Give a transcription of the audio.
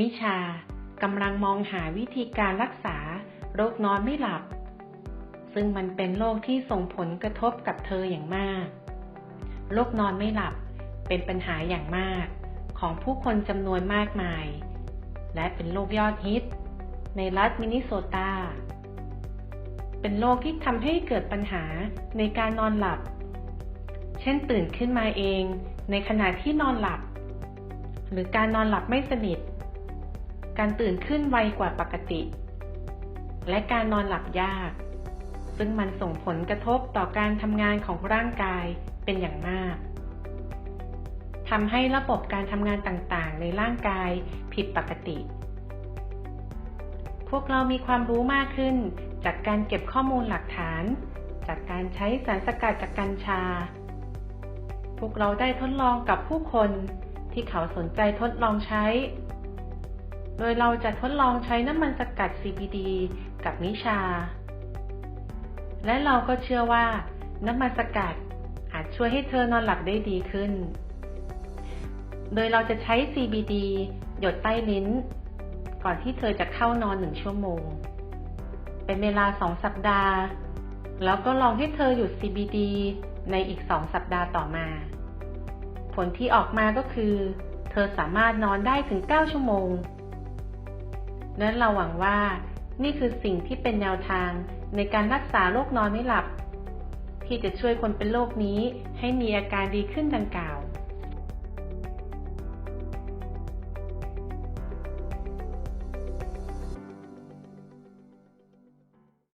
มิชากำลังมองหาวิธีการรักษาโรคนอนไม่หลับ ซึ่งมันเป็นโรคที่ส่งผลกระทบกับเธออย่างมาก โรคนอนไม่หลับเป็นปัญหาอย่างมากของผู้คนจำนวนมากมาย และเป็นโรคยอดฮิต ในรัฐมินนิโซตา เป็นโรคที่ทำให้เกิดปัญหาในการนอนหลับ เช่นตื่นขึ้นมาเองในขณะที่นอนหลับ หรือการนอนหลับไม่สนิท การตื่นขึ้นไวกว่าปกติ และการนอนหลับยาก ซึ่งมันส่งผลกระทบต่อการทำงานของร่างกายเป็นอย่างมากทำให้ระบบการทำงานต่างๆ ในร่างกายผิดปกติ พวกเรามีความรู้มากขึ้น จากการเก็บข้อมูลหลักฐาน จากการใช้สารสกัดจากกัญชา พวกเราได้ทดลองกับผู้คนที่เขาสนใจทดลองใช้ โดยเราจะทดลองใช้น้ำมันสกัด CBD กับนิชา และเราก็เชื่อว่า น้ำมันสกัดอาจช่วยให้เธอนอนหลับได้ดีขึ้น โดยเราจะใช้ CBD หยดใต้ลิ้น ก่อนที่เธอจะเข้านอนหนึ่งชั่วโมง เป็นเวลาสองสัปดาห์ แล้วก็ลองให้เธอหยุด CBD ในอีกสองสัปดาห์ต่อมา ผลที่ออกมาก็คือ เธอสามารถนอนได้ถึง 9 ชั่วโมง และเราหวังว่านี่คือสิ่งที่เป็นแนวทางในการรักษาโรคนอนไม่หลับ ที่จะช่วยคนเป็นโรคนี้ให้มีอาการดีขึ้นดังกล่าว